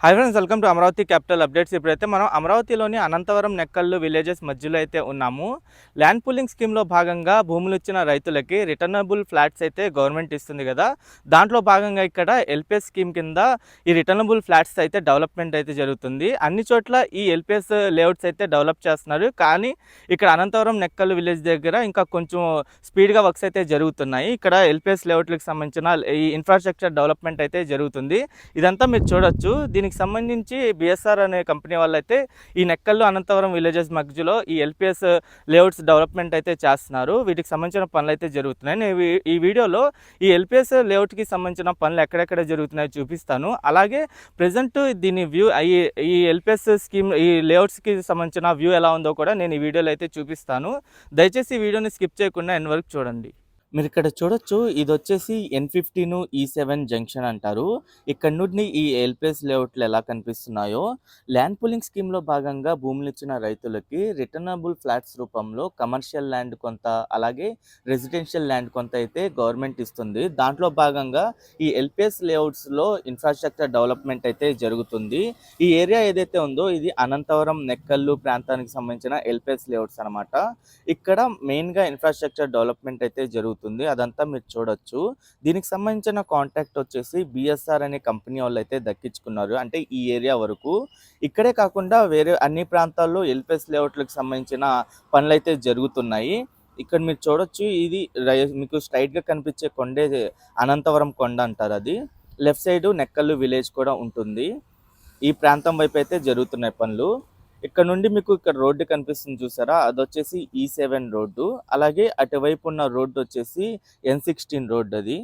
Hi friends welcome to Amaravati capital updates ఇప్పుడైతే మనం అమరావతిలోని అనంతవరం నెక్కల్లు విలేజెస్ మధ్యలో అయితే ఉన్నాము. ల్యాండ్ పూలింగ్ స్కీమ్లో భాగంగా భూములు ఇచ్చిన రైతులకి రిటర్నబుల్ ఫ్లాట్స్ అయితే గవర్నమెంట్ ఇస్తుంది కదా. దాంట్లో భాగంగా ఇక్కడ ఎల్పిఎస్ స్కీమ్ కింద ఈ రిటర్నబుల్ ఫ్లాట్స్ అయితే డెవలప్మెంట్ అయితే జరుగుతుంది. అన్ని చోట్ల ఈ ఎల్పిఎస్ లేఅవుట్స్ అయితే డెవలప్ చేస్తున్నారు. కానీ ఇక్కడ అనంతవరం నెక్కల్లు విలేజ్ దగ్గర ఇంకా కొంచెం స్పీడ్గా వర్క్స్ అయితే జరుగుతున్నాయి. ఇక్కడ ఎల్పిఎస్ లేఅవుట్లకు సంబంధించిన ఈ ఇన్ఫ్రాస్ట్రక్చర్ డెవలప్మెంట్ అయితే జరుగుతుంది. ఇదంతా మీరు చూడొచ్చు. దీనికి సంబంధించి బిఎస్ఆర్ అనే కంపెనీ వాళ్ళైతే ఈ నెక్కల్లో అనంతవరం విలేజెస్ మధ్యలో ఈ ఎల్పిఎస్ లేఅవుట్స్ డెవలప్మెంట్ అయితే చేస్తున్నారు. వీటికి సంబంధించిన పనులు అయితే జరుగుతున్నాయి. నేను ఈ- ఈ వీడియోలో ఈ ఎల్పిఎస్ లేఅవుట్కి సంబంధించిన పనులు ఎక్కడెక్కడ జరుగుతున్నాయో చూపిస్తాను. అలాగే ప్రజెంట్ దీని వ్యూ ఈ ఈ ఎల్పిఎస్ స్కీమ్ ఈ లేఅవుట్స్కి సంబంధించిన వ్యూ ఎలా ఉందో కూడా నేను ఈ వీడియోలో అయితే చూపిస్తాను. దయచేసి ఈ వీడియోని స్కిప్ చేయకుండా ఎన్ వరకు చూడండి. మీరు ఇక్కడ చూడొచ్చు ఇది వచ్చేసి N fifteen E seven junction అంటారు. ఇక్కడ నుండి ఈ ఎల్పిఎస్ లేఅవుట్లు ఎలా కనిపిస్తున్నాయో ల్యాండ్ పూలింగ్ స్కీమ్లో భాగంగా భూములు ఇచ్చిన రైతులకి రిటర్నబుల్ ఫ్లాట్స్ రూపంలో కమర్షియల్ ల్యాండ్ కొంత అలాగే రెసిడెన్షియల్ ల్యాండ్ కొంత అయితే గవర్నమెంట్ ఇస్తుంది. దాంట్లో భాగంగా ఈ ఎల్పిఎస్ లేఅవుట్స్లో ఇన్ఫ్రాస్ట్రక్చర్ డెవలప్మెంట్ అయితే జరుగుతుంది. ఈ ఏరియా ఏదైతే ఉందో ఇది అనంతవరం నెక్కల్లు ప్రాంతానికి సంబంధించిన ఎల్పిఎస్ లేఅవుట్స్ అనమాట ఇక్కడ మెయిన్గా ఇన్ఫ్రాస్ట్రక్చర్ డెవలప్మెంట్ అయితే జరుగుతుంది. అదంతా మీరు చూడొచ్చు. దీనికి సంబంధించిన కాంటాక్ట్ వచ్చేసి బిఎస్ఆర్ అనే కంపెనీ వాళ్ళు అయితే దక్కించుకున్నారు. అంటే ఈ ఏరియా వరకు. ఇక్కడే కాకుండా వేరే అన్ని ప్రాంతాల్లో ఎల్పిఎస్ లేఅవుట్లకు సంబంధించిన పనులు అయితే జరుగుతున్నాయి. ఇక్కడ మీరు చూడొచ్చు ఇది రై- మీకు స్ట్రైట్గా కనిపించే కొండే అనంతవరం కొండ అంటారు అది. లెఫ్ట్ సైడ్ నెక్కల్లు విలేజ్ కూడా ఉంటుంది. ఈ ప్రాంతం వైపు అయితే జరుగుతున్నాయి పనులు. ఇక్కడ నుండి మీకు ఇక్కడ రోడ్డు కనిపిస్తుంది చూసారా? అది వచ్చేసి ఈ e సెవెన్ రోడ్డు. అలాగే అటువైపు ఉన్న రోడ్డు వచ్చేసి ఎన్ సిక్స్టీన్ రోడ్డు అది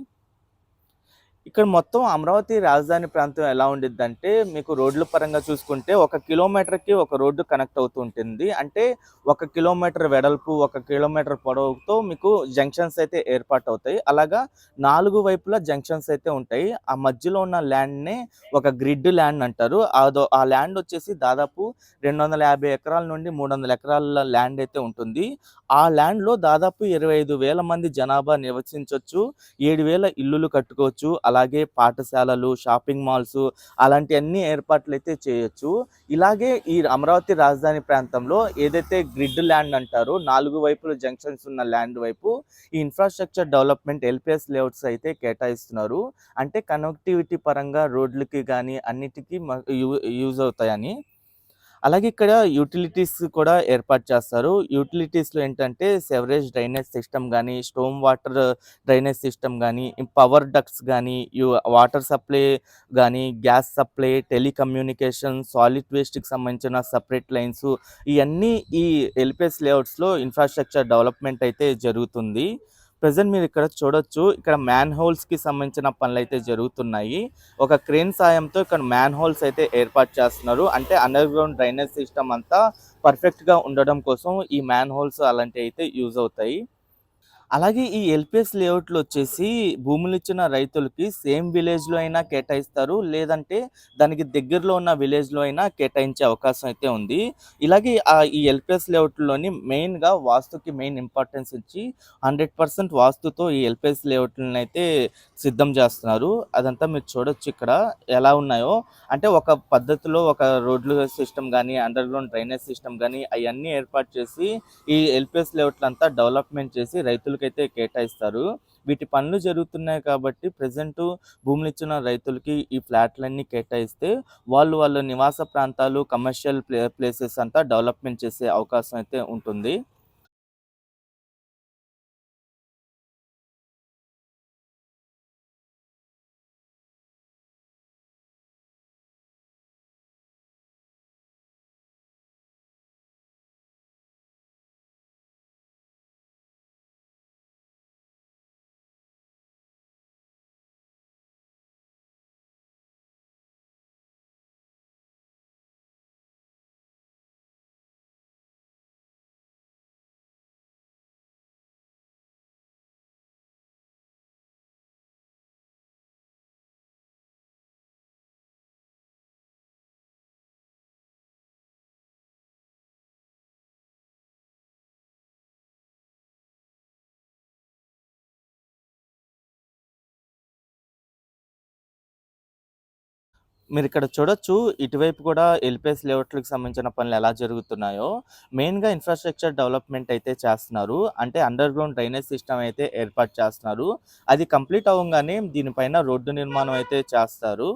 ఇక్కడ మొత్తం అమరావతి రాజధాని ప్రాంతం ఎలా ఉండిద్దంటే మీకు రోడ్ల పరంగా చూసుకుంటే ఒక కిలోమీటర్కి ఒక రోడ్డు కనెక్ట్ అవుతూ ఉంటుంది. అంటే ఒక కిలోమీటర్ వెడల్పు ఒక కిలోమీటర్ పొడవుతో మీకు జంక్షన్స్ అయితే ఏర్పాటు అవుతాయి. అలాగా నాలుగు వైపులా జంక్షన్స్ అయితే ఉంటాయి. ఆ మధ్యలో ఉన్న ల్యాండ్నే ఒక గ్రిడ్ ల్యాండ్ అంటారు. అదో ఆ ల్యాండ్ వచ్చేసి దాదాపు రెండు వందల యాభై ఎకరాల నుండి మూడు వందల ఎకరాల ల్యాండ్ అయితే ఉంటుంది. ఆ ల్యాండ్లో దాదాపు ఇరవై ఐదు వేల మంది జనాభా నివసించవచ్చు ఏడు వేల ఇల్లులు కట్టుకోవచ్చు. అలా అలాగే పాఠశాలలు షాపింగ్ మాల్స్ అలాంటి అన్ని ఏర్పాట్లు అయితే చేయొచ్చు. ఇలాగే ఈ అమరావతి రాజధాని ప్రాంతంలో ఏదైతే గ్రిడ్ ల్యాండ్ అంటారో నాలుగు వైపులు జంక్షన్స్ ఉన్న ల్యాండ్ వైపు ఈ ఇన్ఫ్రాస్ట్రక్చర్ డెవలప్మెంట్ ఎల్పిఎస్ లేఅవుట్స్ అయితే కేటాయిస్తున్నారు. అంటే కనెక్టివిటీ పరంగా రోడ్లకి కానీ అన్నిటికీ యూజ్ అవుతాయని. అలాగే ఇక్కడ యూటిలిటీస్ కూడా ఏర్పాటు చేస్తారు. యూటిలిటీస్లో ఏంటంటే సెవరేజ్ డ్రైనేజ్ సిస్టమ్ కానీ స్టోమ్ వాటర్ డ్రైనేజ్ సిస్టమ్ కానీ పవర్ డక్ట్స్ కానీ వాటర్ సప్లై కానీ గ్యాస్ సప్లై టెలికమ్యూనికేషన్ సాలిడ్ వేస్ట్కి సంబంధించిన సపరేట్ లైన్స్ ఇవన్నీ ఈ ఎల్పిఎస్ లేఅవుట్స్లో ఇన్ఫ్రాస్ట్రక్చర్ డెవలప్మెంట్ అయితే జరుగుతుంది. ప్రజెంట్ మీరు ఇక్కడ చూడొచ్చు ఇక్కడ మ్యాన్ హోల్స్కి సంబంధించిన పనులు అయితే జరుగుతున్నాయి. ఒక క్రేన్ సాయంతో ఇక్కడ మ్యాన్ హోల్స్ అయితే ఏర్పాటు చేస్తున్నారు. అంటే అండర్ గ్రౌండ్ డ్రైనేజ్ సిస్టమ్ అంతా పర్ఫెక్ట్గా ఉండడం కోసం ఈ మ్యాన్ హోల్స్ అలాంటివి అయితే యూజ్ అవుతాయి. అలాగే ఈ ఎల్పిఎస్ లేఅవుట్లు వచ్చేసి భూములు ఇచ్చిన రైతులకి సేమ్ విలేజ్లో అయినా కేటాయిస్తారు లేదంటే దానికి దగ్గరలో ఉన్న విలేజ్లో అయినా కేటాయించే అవకాశం అయితే ఉంది. ఇలాగే ఆ ఈ ఎల్పిఎస్ లేఅవుట్లోని మెయిన్గా వాస్తుకి మెయిన్ ఇంపార్టెన్స్ ఇచ్చి హండ్రెడ్ పర్సెంట్ వాస్తుతో ఈ ఎల్పిఎస్ లేఅవుట్లను అయితే సిద్ధం చేస్తున్నారు. అదంతా మీరు చూడొచ్చు ఇక్కడ ఎలా ఉన్నాయో. అంటే ఒక పద్ధతిలో ఒక రోడ్లు సిస్టమ్ కానీ అండర్ గ్రౌండ్ డ్రైనేజ్ సిస్టమ్ కానీ అవన్నీ ఏర్పాటు చేసి ఈ ఎల్పిఎస్ లేఅవుట్లంతా డెవలప్మెంట్ చేసి రైతులకైతే కేటాయిస్తారు. వీటి పనులు జరుగుతున్నాయి కాబట్టి ప్రజెంట్ భూములు ఇచ్చిన రైతులకి ఈ ఫ్లాట్లన్నీ కేటాయిస్తే వాళ్ళు వాళ్ళ నివాస ప్రాంతాలు కమర్షియల్ ప్లే ప్లేసెస్ అంతా డెవలప్మెంట్ చేసే అవకాశం అయితే ఉంటుంది. మీరు ఇక్కడ చూడొచ్చు ఇటువైపు కూడా ఎల్పిఎస్ లేఅవుట్లకు సంబంధించిన పనులు ఎలా జరుగుతున్నాయో. మెయిన్గా ఇన్ఫ్రాస్ట్రక్చర్ డెవలప్మెంట్ అయితే చేస్తున్నారు. అంటే అండర్ గ్రౌండ్ డ్రైనేజ్ సిస్టమ్ అయితే ఏర్పాటు చేస్తున్నారు. అది కంప్లీట్ అవ్వగానే దీనిపైన రోడ్డు నిర్మాణం అయితే చేస్తారు.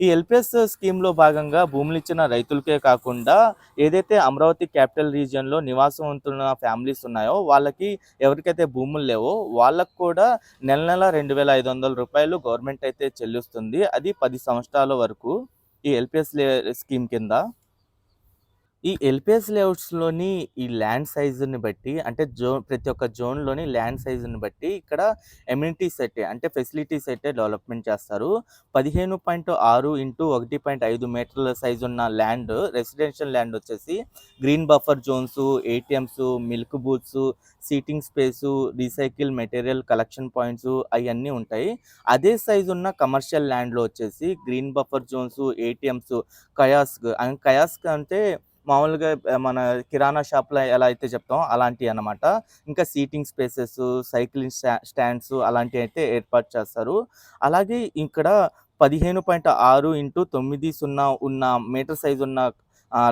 ఈ ఎల్పిఎస్ స్కీమ్లో భాగంగా భూములు ఇచ్చిన రైతులకే కాకుండా ఏదైతే అమరావతి క్యాపిటల్ రీజియన్లో నివాసం ఉంటున్న ఫ్యామిలీస్ ఉన్నాయో వాళ్ళకి ఎవరికైతే భూములు లేవో వాళ్ళకు కూడా నెల నెల రెండు వేల ఐదు వందల రూపాయలు గవర్నమెంట్ అయితే చెల్లిస్తుంది. అది పది సంవత్సరాల వరకు ఈ ఎల్పిఎస్ స్కీమ్ కింద. ఈ ఎల్పిఎస్ లేఅవుట్స్లోని ఈ ల్యాండ్ సైజుని బట్టి అంటే జోన్ ప్రతి ఒక్క జోన్లోని ల్యాండ్ సైజుని బట్టి ఇక్కడ ఎమ్యూనిటీస్ అయితే అంటే ఫెసిలిటీస్ అయితే డెవలప్మెంట్ చేస్తారు. పదిహేను పాయింట్ ఆరు ఇంటూ ఒకటి పాయింట్ ఐదు మీటర్ల సైజు ఉన్న ల్యాండ్ రెసిడెన్షియల్ ల్యాండ్ వచ్చేసి green buffer zones ATMs milk booths seating space recycle material collection points అవన్నీ ఉంటాయి. అదే సైజు ఉన్న కమర్షియల్ ల్యాండ్లో వచ్చేసి green buffer zones ATMs kiosk kiosk అంటే మామూలుగా మన కిరాణా షాప్లో ఎలా అయితే చెప్తామో అలాంటివి అన్నమాట. ఇంకా seating spaces cycling sta stands అలాంటివి అయితే ఏర్పాటు చేస్తారు. అలాగే ఇక్కడ పదిహేను పాయింట్ ఆరు ఇంటూ తొమ్మిది సున్నా ఉన్న మీటర్ సైజ్ ఉన్న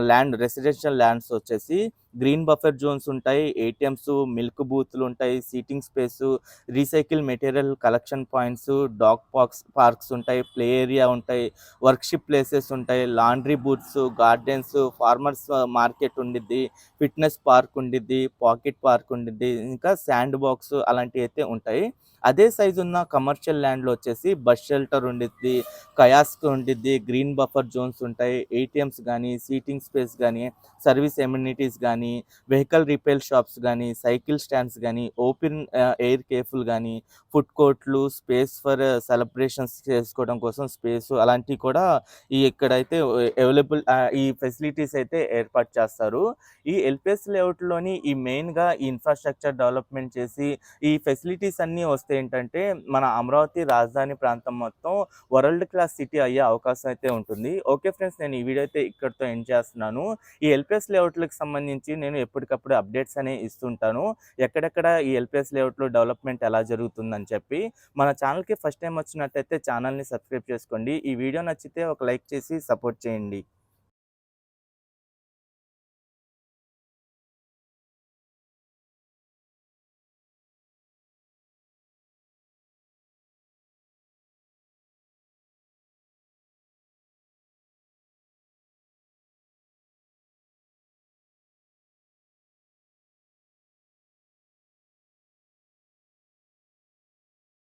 ల్యాండ్ రెసిడెన్షియల్ ల్యాండ్స్ వచ్చేసి గ్రీన్ బఫర్ జోన్స్ ఉంటాయి ఏటీఎంస్ మిల్క్ బూత్లు ఉంటాయి seating space recycle material collection points dog parks parks ఉంటాయి ప్లే ఏరియా ఉంటాయి వర్క్షిప్ ప్లేసెస్ ఉంటాయి laundry booths gardens farmers market ఉండిద్ది ఫిట్నెస్ పార్క్ ఉండిద్ది పాకెట్ పార్క్ ఉండిద్ది ఇంకా శాండ్ బాక్స్ అలాంటివి అయితే ఉంటాయి. అదే సైజు ఉన్న కమర్షియల్ ల్యాండ్లో వచ్చేసి బస్ షెల్టర్ ఉండిద్ది కయాస్క్ ఉండిద్ది గ్రీన్ బఫర్ జోన్స్ ఉంటాయి ఏటీఎంస్ కానీ సీటింగ్ స్పేస్ కానీ సర్వీస్ ఎమ్యూనిటీస్ కానీ వెహికల్ రిపేర్ షాప్స్ కానీ సైకిల్ స్టాండ్స్ కానీ ఓపెన్ ఎయిర్ కేఫుల్ కానీ ఫుడ్ కోర్ట్లు స్పేస్ ఫర్ సెలబ్రేషన్స్ చేసుకోవడం కోసం స్పేస్ అలాంటివి కూడా ఈ ఇక్కడైతే అవైలబుల్ ఈ ఫెసిలిటీస్ అయితే ఏర్పాటు చేస్తారు. ఈ ఎల్పిఎస్ లేఅవుట్లోని ఈ మెయిన్గా ఈ ఇన్ఫ్రాస్ట్రక్చర్ డెవలప్మెంట్ చేసి ఈ ఫెసిలిటీస్ అన్నీ వస్తే ఏంటంటే మన అమరావతి రాజధాని ప్రాంతం మొత్తం వరల్డ్ క్లాస్ సిటీ అయ్యే అవకాశం అయితే ఉంటుంది. ఓకే ఫ్రెండ్స్ నేను ఈ వీడియో అయితే ఇక్కడితో ఎండ్ చేస్తున్నాను. ఈ ఎల్పిఎస్ లేఅవుట్లకు సంబంధించి నేను ఎప్పటికప్పుడు అప్డేట్స్ అనేవి ఇస్తుంటాను. ఎక్కడెక్కడ ఈ ఎల్పిఎస్ లేఅవుట్లో డెవలప్మెంట్ ఎలా జరుగుతుందని చెప్పి మన ఛానల్కి ఫస్ట్ టైం వచ్చినట్టయితే ఛానల్ని సబ్స్క్రైబ్ చేసుకోండి. ఈ వీడియో నచ్చితే ఒక లైక్ చేసి సపోర్ట్ చేయండి.